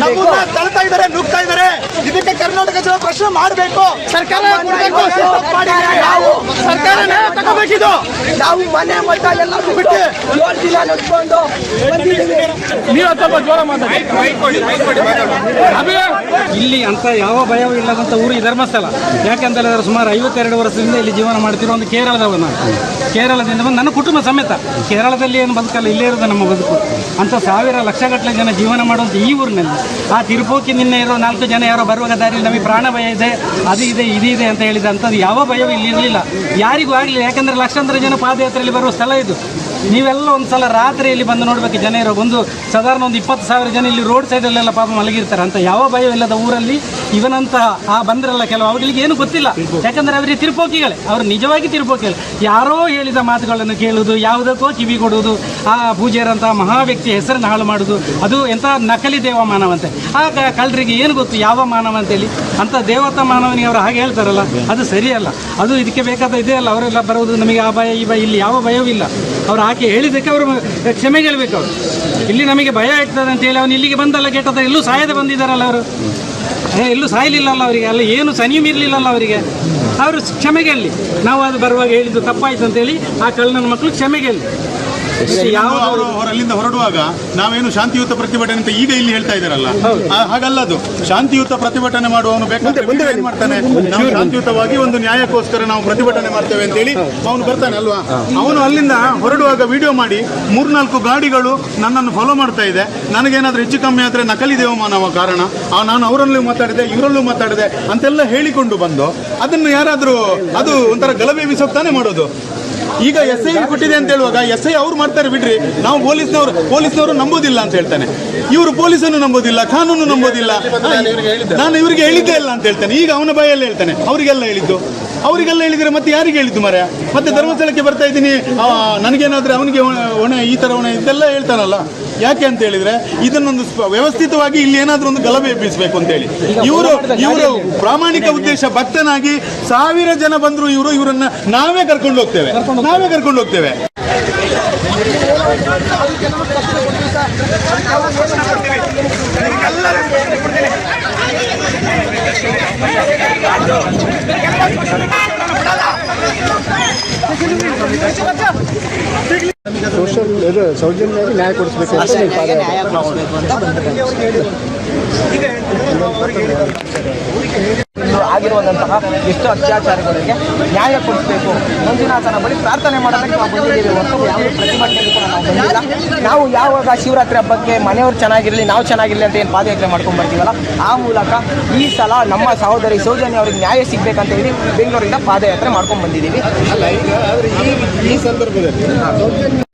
ನಮ್ಮನ್ನ ತಳ್ತಾ ಇದ್ದಾರೆ ನುಗ್ತಾ ಇದಾರೆ ಇದಕ್ಕೆ ಕರ್ನಾಟಕ ಜನ ಪ್ರಶ್ನೆ ಮಾಡಬೇಕು. ಸರ್ಕಾರ ನಾವು ಸರ್ಕಾರ ತಗೋಬೇಕಿದು. ನಾವು ಮನೆ ಮಟ್ಟ ಎಲ್ಲ ಬಿಟ್ಟು ಏಳು ದಿನ ನಡ್ಕೊಂಡು ಬಂದಿದ್ದೀವಿ. ಇಲ್ಲಿ ಅಂತ ಯಾವ ಭಯವೂ ಇಲ್ಲದಂತ ಊರು ಈ ಧರ್ಮಸ್ಥಳ. ಯಾಕೆಂತೇಳಿದ್ರೆ ಸುಮಾರು ಐವತ್ತೆರಡು ವರ್ಷದಿಂದ ಇಲ್ಲಿ ಜೀವನ ಮಾಡ್ತಿರೋ ಒಂದು ಕೇರಳದವ ನಾನು ಕೇರಳದಿಂದ ಬಂದು ನನ್ನ ಕುಟುಂಬ ಸಮೇತ. ಕೇರಳದಲ್ಲಿ ಏನು ಬದುಕಲ್ಲ ಇಲ್ಲೇ ಇರೋದು ನಮ್ಮ ಬದುಕು. ಅಂತ ಸಾವಿರ ಲಕ್ಷಗಟ್ಟಲೆ ಜನ ಜೀವನ ಮಾಡುವಂಥ ಈ ಊರಿನಲ್ಲಿ. ಆ ತಿರುಪೋಕಿ ನಿನ್ನೆ ಇರೋ ನಾಲ್ಕು ಜನ ಯಾರೋ ಬರುವಾಗ ದಾರಿಯಲ್ಲಿ ನಮಗೆ ಪ್ರಾಣ ಭಯ ಇದೆ ಅದು ಇದೆ ಇದು ಇದೆ ಅಂತ ಹೇಳಿದ ಅಂತ ಯಾವ ಭಯವೂ ಇಲ್ಲಿ ಇರಲಿಲ್ಲ. ಯಾರಿಗೂ ಆಗಲಿಲ್ಲ ಯಾಕಂದ್ರೆ ಲಕ್ಷಾಂತರ ಜನ ಪಾದಯಾತ್ರೆಯಲ್ಲಿ ಬರುವ ಸ್ಥಳ ಇದು. ನೀವೆಲ್ಲ ಒಂದು ಸಲ ರಾತ್ರಿಯಲ್ಲಿ ಬಂದು ನೋಡಬೇಕು ಜನ ಇರೋ ಒಂದು ಸಾಧಾರಣ ಒಂದು ಇಪ್ಪತ್ತು ಸಾವಿರ ಜನ ಇಲ್ಲಿ ರೋಡ್ ಸೈಡಲ್ಲೆಲ್ಲ ಪಾಪ ಮಲಗಿರ್ತಾರೆ. ಅಂತ ಯಾವ ಭಯವಿಲ್ಲದ ಊರಲ್ಲಿ ಇವನಂತಹ ಆ ಬಂದ್ರಲ್ಲ ಕೆಲವು ಅವರಿಗೆ ಏನು ಗೊತ್ತಿಲ್ಲ. ಯಾಕಂದ್ರೆ ಅವರಿಗೆ ತಿರುಪೋಕಿಗಳೇ. ಅವರು ನಿಜವಾಗಿ ತಿರುಪೋಕಿಗಳು. ಯಾರೋ ಹೇಳಿದ ಮಾತುಗಳನ್ನು ಕೇಳುವುದು, ಯಾವುದಕ್ಕೋ ಕಿವಿ ಕೊಡುವುದು, ಆ ಪೂಜೆಯರಂತಹ ಮಹಾ ವ್ಯಕ್ತಿಯ ಹೆಸರನ್ನು ಹಾಳು ಮಾಡುವುದು, ಅದು ಎಂಥ ನಕಲಿ ದೇವ ಮಾನವಂತೆ. ಆ ಕಳ್ಳರಿಗೆ ಏನು ಗೊತ್ತು? ಯಾವ ಮಾನವ ಅಂತೇಳಿ ಅಂತ ದೇವತಾ ಮಾನವನಿಗೆ ಅವರು ಹಾಗೆ ಹೇಳ್ತಾರಲ್ಲ, ಅದು ಸರಿಯಲ್ಲ. ಅದು ಇದಕ್ಕೆ ಬೇಕಾದ ಇದೇ ಅಲ್ಲ. ಅವರೆಲ್ಲ ಬರುವುದು ನಮಗೆ ಆ ಭಯ, ಈ ಭಯ, ಇಲ್ಲಿ ಯಾವ ಭಯವೂ ಇಲ್ಲ. ಅವ್ರು ಆಕೆ ಹೇಳಿದ್ದಕ್ಕೆ ಅವರು ಕ್ಷಮೆ ಕೇಳಬೇಕು ಅವರು. ಇಲ್ಲಿ ನಮಗೆ ಭಯ ಆಗ್ತದೆ ಅಂತ ಹೇಳಿ ಅವನು ಇಲ್ಲಿಗೆ ಬಂದಲ್ಲ ಕೆಟ್ಟದ ಎಲ್ಲೂ ಸಾಯದೆ ಬಂದಿದ್ದಾರಲ್ಲ ಅವರು. ಎಲ್ಲೂ ಸಾಯಲಿಲ್ಲಲ್ಲ ಅವರಿಗೆ, ಅಲ್ಲ ಏನು ಸನಿಯೂ ಇರಲಿಲ್ಲಲ್ಲ ಅವರಿಗೆ. ಅವರು ಕ್ಷಮೆ ಅಲ್ಲಿ ನಾವು ಅದು ಬರುವಾಗ ಹೇಳಿದ್ದು ತಪ್ಪಾಯ್ತು ಅಂತೇಳಿ ಆ ಕಳ್ಳನ ಮಕ್ಕಳು ಕ್ಷಮೆ ಅಲ್ಲಿ ಯಾವ ಅವರು ಅಲ್ಲಿಂದ ಹೊರಡುವಾಗ ನಾವೇನು ಶಾಂತಿಯುತ ಪ್ರತಿಭಟನೆ ಅಂತ ಈಗ ಇಲ್ಲಿ ಹೇಳ್ತಾ ಇದ್ದಾರಲ್ಲ? ಆ, ಹಾಗಲ್ಲ ಅದು. ಶಾಂತಿಯುತ ಪ್ರತಿಭಟನೆ ಮಾಡುವವನು ಬೇಕಾದ್ರೆ ಏನ್ ಮಾಡ್ತಾನೆ? ನಾವು ಶಾಂತಿಯುತವಾಗಿ ಒಂದು ನ್ಯಾಯಕ್ಕೋಸ್ಕರ ನಾವು ಪ್ರತಿಭಟನೆ ಮಾಡ್ತೇವೆ ಅಂತ ಹೇಳಿ ಅವನು ಬರ್ತಾನೆ ಅಲ್ವಾ? ಅವನು ಅಲ್ಲಿಂದ ಹೊರಡುವಾಗ ವಿಡಿಯೋ ಮಾಡಿ ಮೂರ್ನಾಲ್ಕು ಗಾಡಿಗಳು ನನ್ನನ್ನು ಫಾಲೋ ಮಾಡ್ತಾ ಇದೆ. ನನಗೇನಾದ್ರೂ ಹೆಚ್ಚು ಕಮ್ಮಿ ಆದ್ರೆ ನಕಲಿ ದೇವಮಾನವ ಕಾರಣ. ಆ, ನಾನು ಅವರಲ್ಲೂ ಮಾತಾಡಿದೆ ಇವರಲ್ಲೂ ಮಾತಾಡಿದೆ ಅಂತೆಲ್ಲ ಹೇಳಿಕೊಂಡು ಬಂದು ಅದನ್ನು ಯಾರಾದ್ರೂ ಅದು ಒಂಥರ ಗಲಭೆ ಬಿಸೋಗ್ತಾನೆ ಮಾಡೋದು? ಈಗ ಎಸ್ ಐ ಕೊಟ್ಟಿದೆ ಅಂತ ಹೇಳುವಾಗ ಎಸ್ ಐ ಅವ್ರು ಮಾಡ್ತಾರೆ ಬಿಡ್ರಿ. ನಾವು ಪೊಲೀಸ್ನವರು ಪೊಲೀಸ್ನವರು ನಂಬೋದಿಲ್ಲ ಅಂತ ಹೇಳ್ತಾನೆ. ಇವರು ಪೊಲೀಸನ್ನು ನಂಬೋದಿಲ್ಲ ಕಾನೂನು ನಂಬೋದಿಲ್ಲ. ನಾನು ಇವರಿಗೆ ಹೇಳಿದ್ದೇ. ಇಲ್ಲ ಅಂತ ಹೇಳ್ತಾನೆ. ಈಗ ಅವನ ಬಾಯಲ್ಲಿ ಹೇಳ್ತಾನೆ. ಅವರಿಗೆಲ್ಲ ಹೇಳಿದ್ದು. ಅವರಿಗೆಲ್ಲ ಹೇಳಿದ್ರೆ ಮತ್ತೆ ಯಾರಿಗೆ ಹೇಳಿದ್ದು ಮರ ಮತ್ತೆ ಧರ್ಮಸ್ಥಳಕ್ಕೆ ಬರ್ತಾ ಇದ್ದೀನಿ. ನನಗೇನಾದ್ರೆ ಅವನಿಗೆ ಹೊಣೆ ಈ ಥರ ಹೊಣೆ ಇದೆಲ್ಲ ಹೇಳ್ತಾನಲ್ಲ. ಯಾಕೆ ಅಂತ ಹೇಳಿದ್ರೆ ಇದನ್ನೊಂದು ವ್ಯವಸ್ಥಿತವಾಗಿ ಇಲ್ಲಿ ಏನಾದ್ರೂ ಒಂದು ಗಲಭೆ ಎಬ್ಬಿಸಬೇಕು ಅಂತ ಹೇಳಿ. ಇವರು ಇವರು ಪ್ರಾಮಾಣಿಕ ಉದ್ದೇಶ ಭಕ್ತನಾಗಿ ಸಾವಿರ ಜನ ಬಂದ್ರು ಇವರು ಇವರನ್ನ ನಾವೇ ಕರ್ಕೊಂಡು ಹೋಗ್ತೇವೆ. ನಾವೇ ಕರ್ಕೊಂಡು ಹೋಗ್ತೇವೆ. ಸೋಷಲ್ ಇದು ಸೌಜನ್ಯವಾಗಿ ನ್ಯಾಯ ಕೊಡಿಸ್ಬೇಕು ಅಂತ ಆಗಿರುವಂತಹ ಎಷ್ಟು ಅತ್ಯಾಚಾರಗಳಿಗೆ ನ್ಯಾಯ ಕೊಡಿಸಬೇಕು. ಮಂಜುನಾಥನ ಬಳಿ ಪ್ರಾರ್ಥನೆ ಮಾಡೋದಕ್ಕೆ ನಾವು ಬಂದಿದ್ದೀವಿ. ಹೊರತು ಯಾವುದೇ ಪ್ರತಿಭಟನೆಗೆ ಕೂಡ ನಾವು ಬಂದಿಲ್ಲ. ನಾವು ಯಾವಾಗ ಶಿವರಾತ್ರಿ ಹಬ್ಬಕ್ಕೆ ಮನೆಯವರು ಚೆನ್ನಾಗಿರಲಿ ನಾವು ಚೆನ್ನಾಗಿರಲಿ ಅಂತ ಏನು ಪಾದಯಾತ್ರೆ ಮಾಡ್ಕೊಂಡು ಬರ್ತೀವಲ್ಲ ಆ ಮೂಲಕ ಈ ಸಲ ನಮ್ಮ ಸಹೋದರಿ ಸೌಜನ್ಯ ಅವರಿಗೆ ನ್ಯಾಯ ಸಿಗ್ಬೇಕಂತ ಹೇಳಿ ಬೆಂಗಳೂರಿಂದ ಪಾದಯಾತ್ರೆ ಮಾಡ್ಕೊಂಡು ಬಂದಿದ್ದೀವಿ. ಈ ಸಂದರ್ಭದಲ್ಲಿ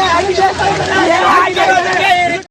આવી જાય